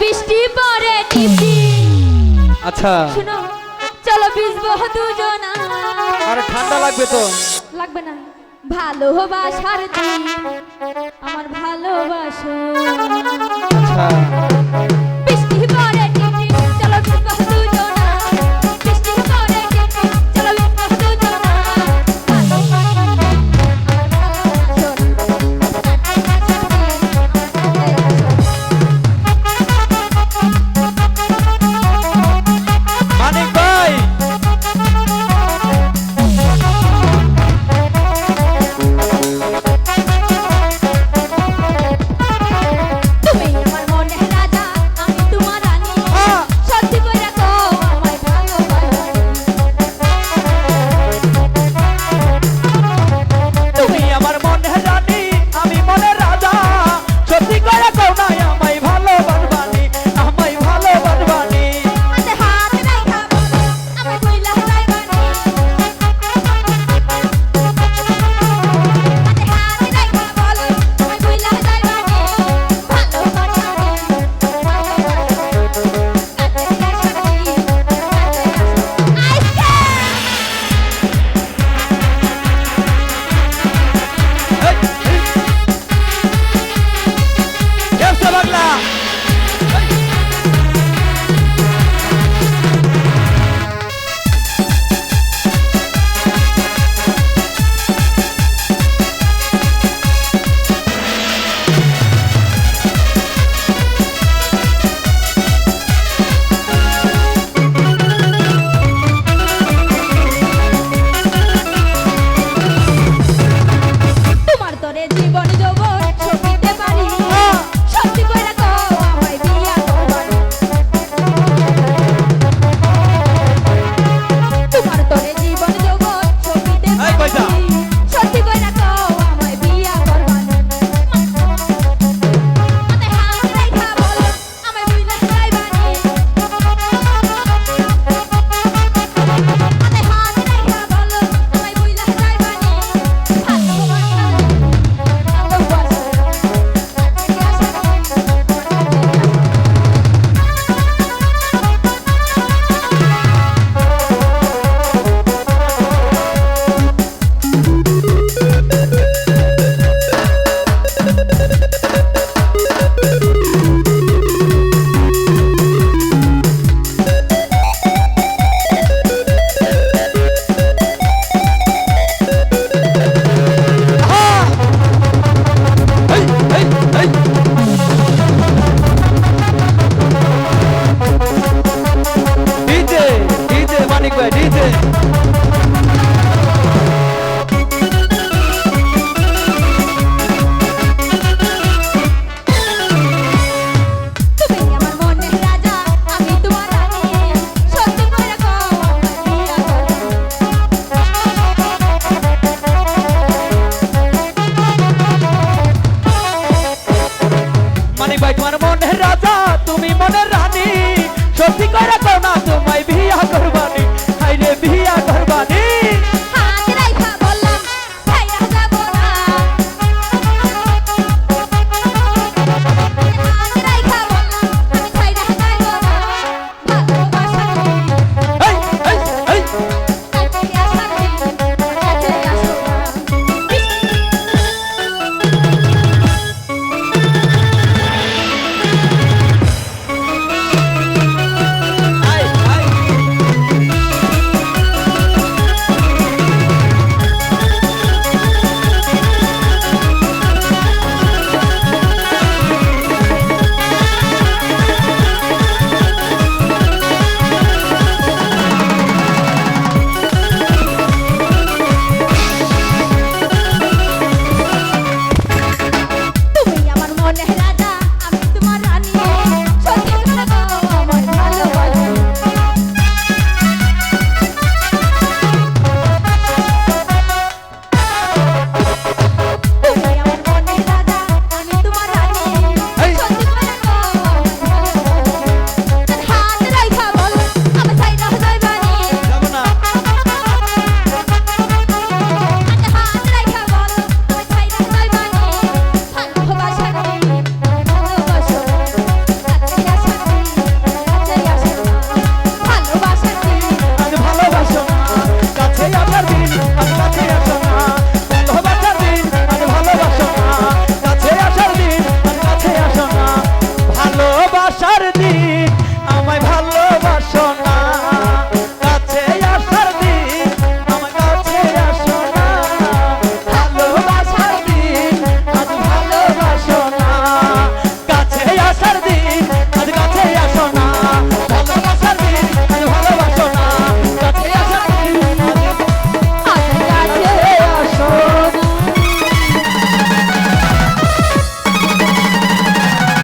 বৃষ্টি পরে টিপি আচ্ছা। শুনো চলো ভিজবো দুজনা। আরে ঠান্ডা লাগবে তো। লাগবে না। ভালোবাসার আমার ভালোবাসো। আচ্ছা।